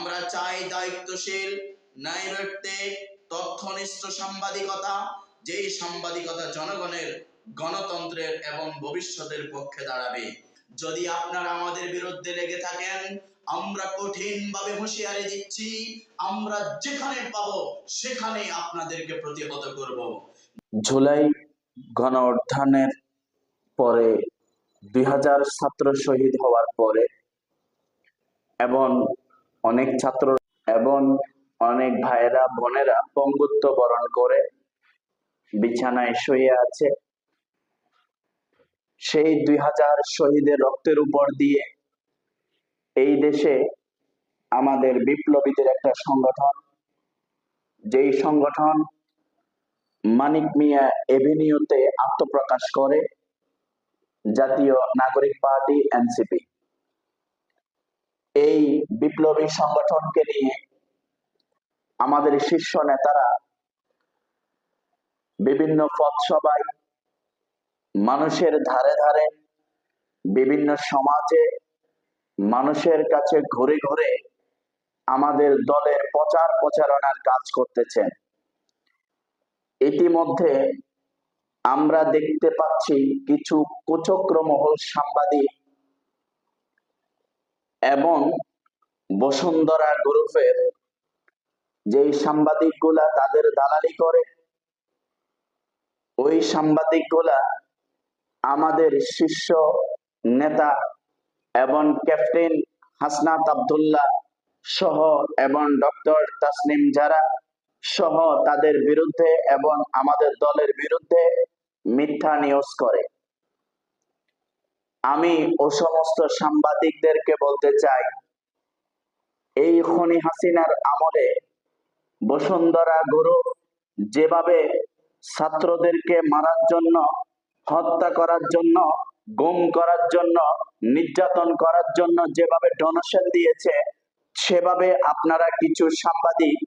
আমরা চাই দায়িত্বশীল ন্যায়ভিত্তিক তথ্যনিষ্ঠ সাংবাদিকতা, যেই সাংবাদিকতা জনগণের গণতন্ত্রের এবং ভবিষ্যতের পক্ষে দাঁড়াবে। যদি আপনারা আমাদের বিরুদ্ধে লেগে থাকেন, আমরা কঠিনভাবে হুঁশিয়ারি দিচ্ছি, আমরা যেখানে পাবো সেখানে আপনাদেরকে প্রতিহত করব। জুলাই গণ অর্থানের পরে দুই হাজার ছাত্র শহীদ হওয়ার পরে এবং অনেক ছাত্র এবং অনেক ভাইয়েরা, বোনেরা পঙ্গুত্ব বরণ করে বিছানায় শুয়ে আছে। সেই দুই হাজার শহীদের রক্তের উপর দিয়ে এই দেশে আমাদের বিপ্লবীদের একটা সংগঠন। যেই সংগঠন মানিক মিয়া এভিনিউতে আত্মপ্রকাশ করে জাতীয় নাগরিক পার্টি এনসিপি। এই বিপ্লবী সংগঠনকে নিয়ে আমাদের শীর্ষ নেতারা বিভিন্ন পথসভায় মানুষের ধারে ধারে বিভিন্ন সমাজে মানুষের কাছে ঘুরে ঘুরে আমাদের দলের প্রচার প্রচারণার কাজ করতেছেন। ইতিমধ্যে আমরা দেখতে পাচ্ছি কিছু কুচক্রমহল সাংবাদিক এবং বসুন্ধরা গ্রুপের যেই সাংবাদিকগুলা তাদের দালালি করে, ওই সাংবাদিকগুলা আমাদের শীর্ষ নেতা এবং ক্যাপ্টেন হাসনাত আব্দুল্লাহ সহ এবং ডক্টর তাসনিম যারা সহ তাদের বিরুদ্ধে এবং আমাদের দলের বিরুদ্ধে মিথ্যা নিউজ করে। আমি ও সমস্ত সাংবাদিকদেরকে বলতে চাই, এই খনি হাসিনার আমলে বসুন্ধরা গুরু যেভাবে ছাত্রদেরকে মারার জন্য, হত্যা করার জন্য, গুম করার জন্য, নির্যাতন করার জন্য যেভাবে ডোনেশন দিয়েছে, সেভাবে আপনারা কিছু সাংবাদিক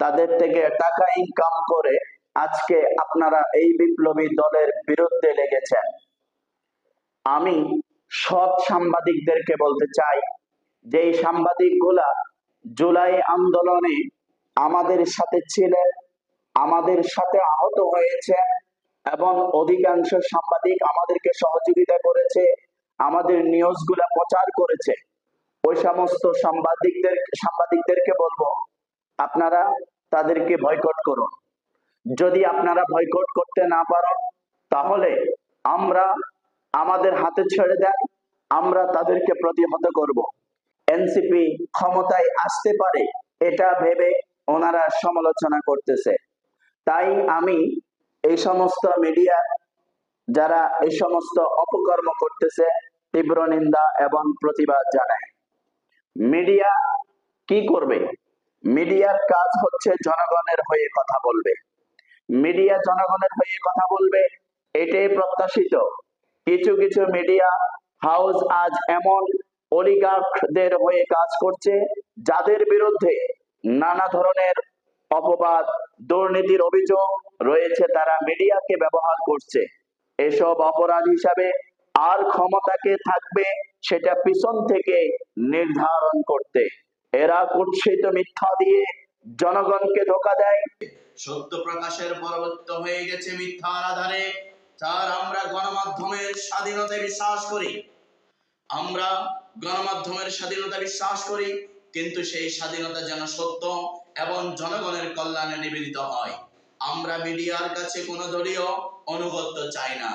তাদের থেকে টাকা ইনকাম করে আজকে আপনারা এই বিপ্লবী দলের বিরুদ্ধে লেগেছেন। আমি সব সাংবাদিকদেরকে বলতে চাই যে সাংবাদিকগুলা জুলাই আন্দোলনে আমাদের সাথে ছিলেন, আমাদের সাথে আহত হয়েছে এবং অধিকাংশ সাংবাদিক আমাদেরকে সহযোগিতা করেছে, আমাদের নিউজগুলা প্রচার করেছে, ওই সমস্ত সাংবাদিকদের, সাংবাদিকদেরকে বলব, আপনারা তাদেরকে বয়কট করুন। যদি আপনারা বয়কট করতে না পারেন, তাহলে আমরা আমাদের হাতে ছেড়ে দেন, আমরা তাদেরকে প্রতিহত করব। এনসিপি ক্ষমতায় আসতে পারে, এটা ভেবে ওনারা সমালোচনা করতেছে। তাই আমি এই সমস্ত মিডিয়া, যারা এই সমস্ত অপকর্ম করতেছে, তীব্র নিন্দা এবং প্রতিবাদ জানায়। মিডিয়া কি করবে? মিডিয়ার কাজ হচ্ছে জনগণের হয়ে কথা বলবে। মিডিয়া জনগণের হয়ে কথা বলবে, এটাই প্রত্যাশিত। কিছু কিছু মিডিয়া হাউস আজ এমন অলিগার্কদের হয়ে কাজ করছে, যাদের বিরুদ্ধে নানা ধরনের অপবাদ, দুর্নীতির অভিযোগ রয়েছে তারা মিডিয়াকে ব্যবহার করছে। এসব অপরাধ হিসাবে আর ক্ষমতাকে থাকবে সেটা পিছন থেকে নির্ধারণ করতে। এরা কুৎসিত মিথ্যা দিয়ে জনগণকে ধোকা দেয়। সত্য প্রকাশের পরবর্ত হয়ে গেছে মিথ্যার আধারে। তার আমরা গণমাধ্যমের স্বাধীনতায় বিশ্বাস করি। আমরা গণমাধ্যমের স্বাধীনতা বিশ্বাস করি, কিন্তু সেই স্বাধীনতা যেন সত্য এবং জনগণের কল্যাণে নিবেদিত হয়। আমরা মিডিয়ার কাছে কোনো দলীয় অনুগত্য চাই না।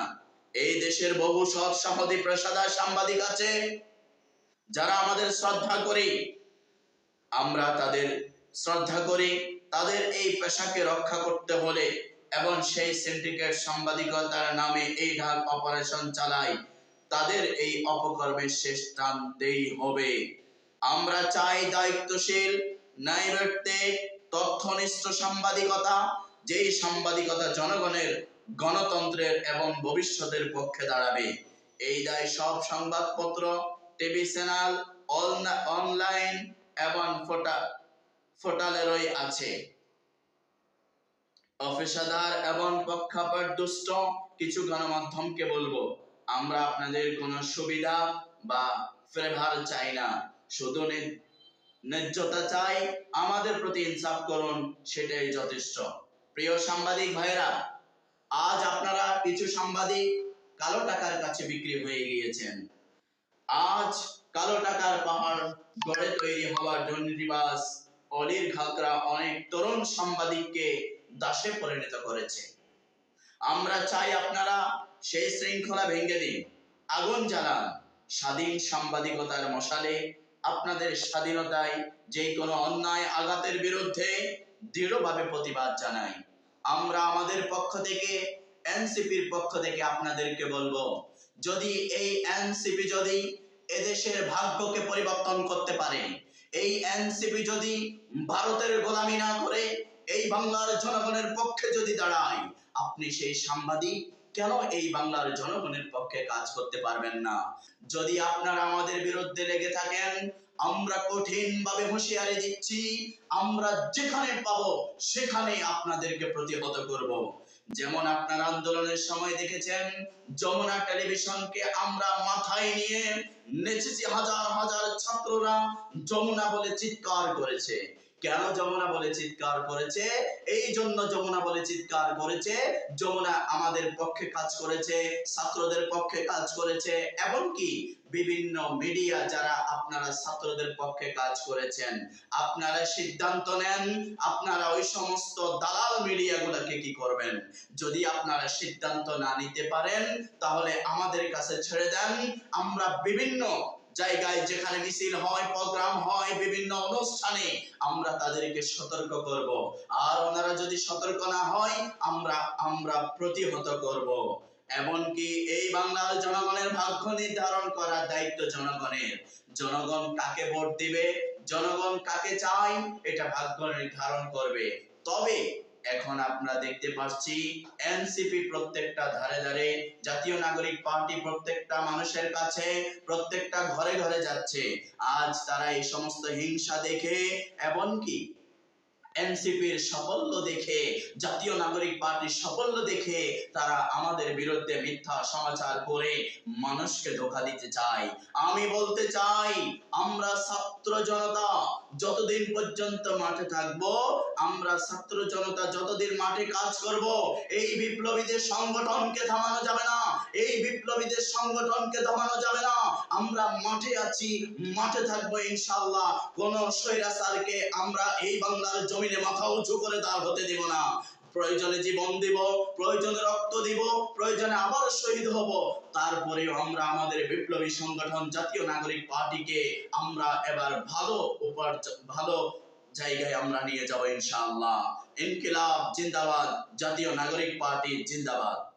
এই দেশের বহু সৎ সাহদী পেশাদার সাংবাদিক আছে, যারা আমাদের শ্রদ্ধা করি। আমরা তাদের শ্রদ্ধা করি, তাদের এই পেশাকে রক্ষা করতে হলে এবং সেই সিন্ডিকেট সাংবাদিকতার নামে এই ঢাক অপারেশন চালায়। তাদের এই অপকর্মের শেষ টানতেই হবে। আমরা চাই দায়িত্বশীল ন্যায়ভিত্তিক তথ্যনিষ্ঠ সাংবাদিকতা, যেই সাংবাদিকতা জনগণের, গণতন্ত্রের এবং ভবিষ্যতের পক্ষে দাঁড়াবে। এই দায় সব সংবাদপত্র, টিভি চ্যানেল অনলাইন এবং ফোটা, ফোটালেরই আছে। অপেশাদার এবং পক্ষাপাত দুষ্ট কিছু গণমাধ্যমকে বলব, আমরা আপনাদের কোনো সুবিধা বা ফেভার চাই না। শুধু ন্যায্যতা চাই, আমাদের প্রতি ইনসাফ করুন, সেটাই যথেষ্ট। প্রিয় সাংবাদিক ভাইরা আজ আপনারা কিছু সাংবাদিক কালো টাকার কাছে বিক্রি হয়ে গিয়েছেন। আজ কালো টাকার পাহাড় গড়ে তৈরি হওয়ার দুর্নীতিবাজ অলির খাকরা অনেক তরুণ সাংবাদিককে দাসে পরিণত করেছে। আমরা চাই আপনারা সেই শৃঙ্খলা ভেঙে দিন। আগুন জ্বালান। স্বাধীন সাংবাদিকতার মশালে আপনাদের স্বাধীনতায় যে কোনো অন্যায় আঘাতের বিরুদ্ধে দৃঢ়ভাবে প্রতিবাদ জানাই। আমরা আমাদের পক্ষ থেকে, এনসিপির পক্ষ থেকে আপনাদেরকে বলব, যদি এই এনসিপি যদি এদেশের ভাগ্যকে পরিবর্তন করতে পারে, এই এনসিপি যদি ভারতের গোলামি না করে এই বাংলার জনগণের পক্ষে যদি দাঁড়ায়, আপনি সেই সাংবাদিক কেন এই বাংলার জনগণের পক্ষে কাজ করতে পারবেন না? যদি আপনারা আমাদের বিরুদ্ধে লেগে থাকেন, আমরা কঠিন ভাবে হুঁশিয়ারি দিচ্ছি, আমরা যেখানে পাবো সেখানে আপনাদেরকে প্রতিহত করব। যেমন আপনার আন্দোলনের সময় দেখেছেন, যমুনা টেলিভিশনকে আমরা মাথায় নিয়ে নেচেছি হাজার হাজার ছাত্ররা যমুনা বলে চিৎকার করেছে। কেন যমুনা বলে চিৎকার করেছে? এই জন্য যমুনা বলে চিৎকার করেছে। যমুনা আমাদের পক্ষে কাজ করেছে, ছাত্রদের পক্ষে কাজ করেছে, এমনকি বিভিন্ন মিডিয়া যারা আপনারা ছাত্রদের পক্ষে কাজ করেছেন, আপনারা সিদ্ধান্ত নেন, আপনারা ওই সমস্ত দালাল মিডিয়াগুলোকে কি করবেন? যদি আপনারা সিদ্ধান্ত না নিতে পারেন, তাহলে আমাদের কাছে ছেড়ে দেন। আমরা বিভিন্ন জায়গায় যেখানে মিছিল হয়, প্রোগ্রাম হয়, বিভিন্ন অনুষ্ঠানে আমরা তাদেরকে সতর্ক করব। আর ওনারা যদি সতর্ক না হয়, আমরা আমরা প্রতিহত করব। এমনকি এই বাংলার জনগণের ভাগ্য নির্ধারণ করার দায়িত্ব জনগণের। জনগণ কাকে ভোট দিবে, জনগণ কাকে চায়, এটা ভাগ্য নির্ধারণ করবে। তবে এখন আমরা দেখতে পাচ্ছি এনসিপি প্রত্যেকটা ধারে ধারে, জাতীয় নাগরিক পার্টি প্রত্যেকটা মানুষের কাছে, প্রত্যেকটা ঘরে ঘরে যাচ্ছে। আজ তারা এই সমস্ত হিংসা দেখে, এমনকি এনসিপির সাফল্য দেখে, জাতীয় নাগরিক পার্টির সাফল্য দেখে তারা আমাদের বিরুদ্ধে মিথ্যা সমাচার করে মানুষকে ধোকা দিতে চায়। আমি বলতে চাই, আমরা ছাত্র জনতা যতদিন পর্যন্ত মাঠে থাকব, আমরা ছাত্র জনতা যতদিন মাঠে কাজ করব, এই বিপ্লবীদের সংগঠনকে থামানো যাবে না। এই বিপ্লবীদের সংগঠনকে দমানো যাবে না। আমরা মাঠে আছি, মাঠে থাকব ইনশাআল্লাহ। কোন স্বৈরাচারকে আমরা এই বাংলার জমিনে মাথা উঁচু করে দাঁড় হতে দিব না। প্রয়োজনে জীবন দিব, প্রয়োজনে রক্ত দিব, প্রয়োজনে আবার শহীদ হব। তারপরেও আমরা আমাদের বিপ্লবী সংগঠন জাতীয় নাগরিক পার্টিকে আমরা এবার ভালো উপার্জন ভালো জায়গায় আমরা নিয়ে যাব ইনশাআল্লাহ। ইনকিলাব, জিন্দাবাদ। জাতীয় নাগরিক পার্টি, জিন্দাবাদ।